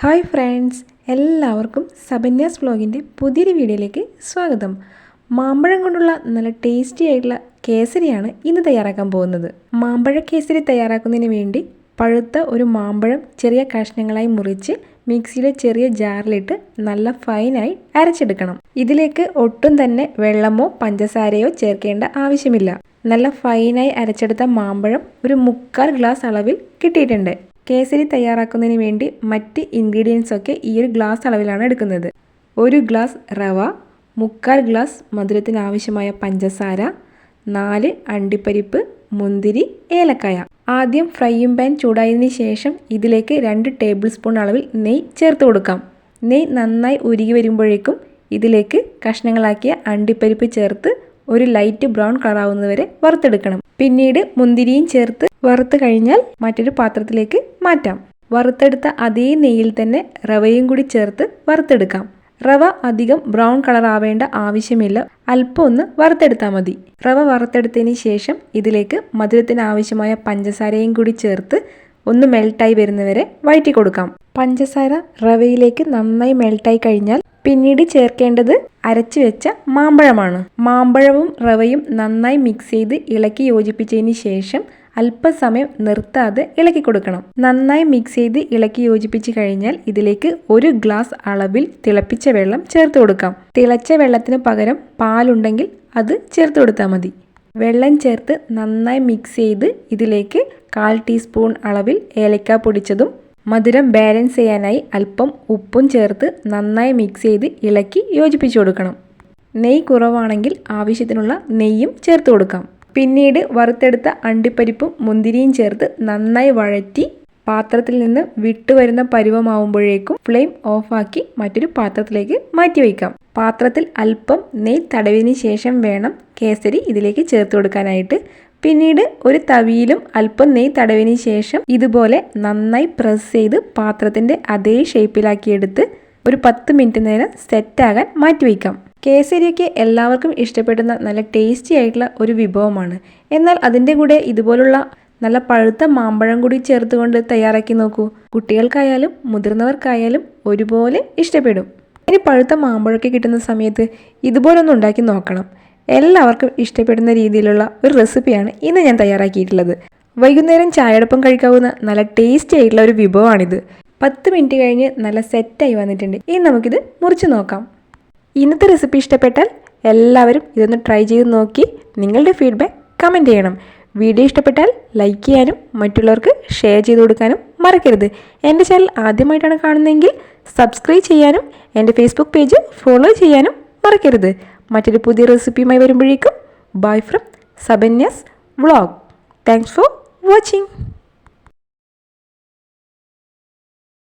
Hi friends എല്ലാവർക്കും സബന്യാസ് വ്ലോഗിന്റെ പുതിയൊരു വീഡിയോയിലേക്ക് സ്വാഗതം. മാമ്പഴം കൊണ്ടുള്ള നല്ല ടേസ്റ്റി ആയിട്ടുള്ള കേസരിയാണ് ഇന്ന് തയ്യാറാക്കാൻ പോകുന്നത്. മാമ്പഴ കേസരി തയ്യാറാക്കുന്നതിന് വേണ്ടി പഴുത്ത ഒരു മാമ്പഴം ചെറിയ കഷ്ണങ്ങളായി മുറിച്ച് മിക്സിയിലെ ചെറിയ ജാറിലിട്ട് നല്ല ഫൈനായി അരച്ചെടുക്കണം. ഇതിലേക്ക് ഒട്ടും തന്നെ വെള്ളമോ പഞ്ചസാരയോ ചേർക്കേണ്ട ആവശ്യമില്ല. നല്ല ഫൈനായി അരച്ചെടുത്ത മാമ്പഴം ഒരു മുക്കാൽ ഗ്ലാസ് അളവിൽ കിട്ടിയിട്ടുണ്ട്. കേസരി തയ്യാറാക്കുന്നതിന് വേണ്ടി മറ്റ് ഇൻഗ്രീഡിയൻസ് ഒക്കെ ഈ ഒരു ഗ്ലാസ് അളവിലാണ് എടുക്കുന്നത്. ഒരു ഗ്ലാസ് റവ മുക്കാൽ ഗ്ലാസ് മധുരത്തിന് ആവശ്യമായ പഞ്ചസാര നാല് അണ്ടിപ്പരിപ്പ് മുന്തിരി ഏലക്കായ. ആദ്യം ഫ്രൈയും പാൻ ചൂടായതിന് ശേഷം ഇതിലേക്ക് രണ്ട് ടേബിൾ സ്പൂൺ അളവിൽ നെയ് ചേർത്ത് കൊടുക്കാം. നെയ്യ് നന്നായി ഉരുകി വരുമ്പോഴേക്കും ഇതിലേക്ക് കഷ്ണങ്ങളാക്കിയ അണ്ടിപ്പരിപ്പ് ചേർത്ത് ഒരു ലൈറ്റ് ബ്രൗൺ കളറാവുന്നതുവരെ വറുത്തെടുക്കണം. പിന്നീട് മുന്തിരിയും ചേർത്ത് വറുത്ത് കഴിഞ്ഞാൽ മറ്റൊരു പാത്രത്തിലേക്ക് മാറ്റാം. വറുത്തെടുത്ത അതേ നെയ്യിൽ തന്നെ റവയും കൂടി ചേർത്ത് വറുത്തെടുക്കാം. റവ അധികം ബ്രൗൺ കളർ ആവേണ്ട ആവശ്യമില്ല. അല്പം ഒന്ന് വറുത്തെടുത്താൽ മതി. റവ വറുത്തെടുത്തതിന് ശേഷം ഇതിലേക്ക് മധുരത്തിന് ആവശ്യമായ പഞ്ചസാരയും കൂടി ചേർത്ത് ഒന്ന് മെൽട്ടായി വരുന്നവരെ വഴറ്റി കൊടുക്കാം പഞ്ചസാര റവയിലേക്ക് നന്നായി മെൽട്ടായി കഴിഞ്ഞാൽ പിന്നീട് ചേർക്കേണ്ടത് അരച്ചു വെച്ച മാമ്പഴമാണ്. മാമ്പഴവും റവയും നന്നായി മിക്സ് ചെയ്ത് ഇളക്കി യോജിപ്പിച്ചതിന് ശേഷം അല്പസമയം നിർത്താതെ ഇളക്കി കൊടുക്കണം. നന്നായി മിക്സ് ചെയ്ത് ഇളക്കി യോജിപ്പിച്ച് കഴിഞ്ഞാൽ ഇതിലേക്ക് ഒരു ഗ്ലാസ് അളവിൽ തിളപ്പിച്ച വെള്ളം ചേർത്ത് കൊടുക്കാം. തിളച്ച വെള്ളത്തിന് പകരം പാലുണ്ടെങ്കിൽ അത് ചേർത്ത് കൊടുത്താൽ മതി. വെള്ളം ചേർത്ത് നന്നായി മിക്സ് ചെയ്ത് ഇതിലേക്ക് കാൽ ടീസ്പൂൺ അളവിൽ ഏലക്ക പൊടിച്ചതും മധുരം ബാലൻസ് ചെയ്യാനായി അല്പം ഉപ്പും ചേർത്ത് നന്നായി മിക്സ് ചെയ്ത് ഇളക്കി യോജിപ്പിച്ചു കൊടുക്കണം. നെയ്യ് കുറവാണെങ്കിൽ ആവശ്യത്തിനുള്ള നെയ്യും ചേർത്ത് കൊടുക്കാം. പിന്നീട് വറുത്തെടുത്ത അണ്ടിപ്പരിപ്പും മുന്തിരിയും ചേർത്ത് നന്നായി വഴറ്റി പാത്രത്തിൽ നിന്ന് വിട്ടുവരുന്ന പരുവമാവുമ്പോഴേക്കും ഫ്ലെയിം ഓഫാക്കി മറ്റൊരു പാത്രത്തിലേക്ക് മാറ്റി വയ്ക്കാം. പാത്രത്തിൽ അല്പം നെയ്യ് തടവിന് ശേഷം വേണം കേസരി ഇതിലേക്ക് ചേർത്ത് കൊടുക്കാനായിട്ട്. പിന്നീട് ഒരു തവിയിലും അല്പം നെയ് തടവിന് ശേഷം ഇതുപോലെ നന്നായി പ്രസ് ചെയ്ത് പാത്രത്തിന്റെ അതേ ഷേപ്പിലാക്കിയെടുത്ത് ഒരു പത്ത് മിനിറ്റ് നേരം സെറ്റാകാൻ മാറ്റിവെക്കാം. കേസരിയൊക്കെ എല്ലാവർക്കും ഇഷ്ടപ്പെടുന്ന നല്ല ടേസ്റ്റി ആയിട്ടുള്ള ഒരു വിഭവമാണ്. എന്നാൽ അതിന്റെ കൂടെ ഇതുപോലുള്ള നല്ല പഴുത്ത മാമ്പഴം കൂടി ചേർത്തുകൊണ്ട് തയ്യാറാക്കി നോക്കൂ. കുട്ടികൾക്കായാലും മുതിർന്നവർക്കായാലും ഒരുപോലെ ഇഷ്ടപ്പെടും. ഇനി പഴുത്ത മാമ്പഴമൊക്കെ കിട്ടുന്ന സമയത്ത് ഇതുപോലൊന്നും ഉണ്ടാക്കി നോക്കണം. എല്ലാവർക്കും ഇഷ്ടപ്പെടുന്ന രീതിയിലുള്ള ഒരു റെസിപ്പിയാണ് ഇന്ന് ഞാൻ തയ്യാറാക്കിയിട്ടുള്ളത്. വൈകുന്നേരം ചായയോടൊപ്പം കഴിക്കാവുന്ന നല്ല ടേസ്റ്റി ആയിട്ടുള്ള ഒരു വിഭവമാണിത്. പത്ത് മിനിറ്റ് കഴിഞ്ഞ് നല്ല സെറ്റായി വന്നിട്ടുണ്ട്. ഇനി നമുക്കിത് മുറിച്ച് നോക്കാം. ഇന്നത്തെ റെസിപ്പി ഇഷ്ടപ്പെട്ടാൽ എല്ലാവരും ഇതൊന്ന് ട്രൈ ചെയ്ത് നോക്കി നിങ്ങളുടെ ഫീഡ്ബാക്ക് കമന്റ് ചെയ്യണം. വീഡിയോ ഇഷ്ടപ്പെട്ടാൽ ലൈക്ക് ചെയ്യാനും മറ്റുള്ളവർക്ക് ഷെയർ ചെയ്ത് കൊടുക്കാനും മറക്കരുത്. എന്റെ ചാനൽ ആദ്യമായിട്ടാണ് കാണുന്നതെങ്കിൽ സബ്സ്ക്രൈബ് ചെയ്യാനും എന്റെ ഫേസ്ബുക്ക് പേജ് ഫോളോ ചെയ്യാനും മറക്കരുത്. മറ്റൊരു പുതിയ റെസിപ്പിയുമായി വരുമ്പോഴേക്കും. ബൈ ഫ്രം സബന്യസ് വ്ളോഗ് താങ്ക്സ് ഫോർ വാച്ചിങ്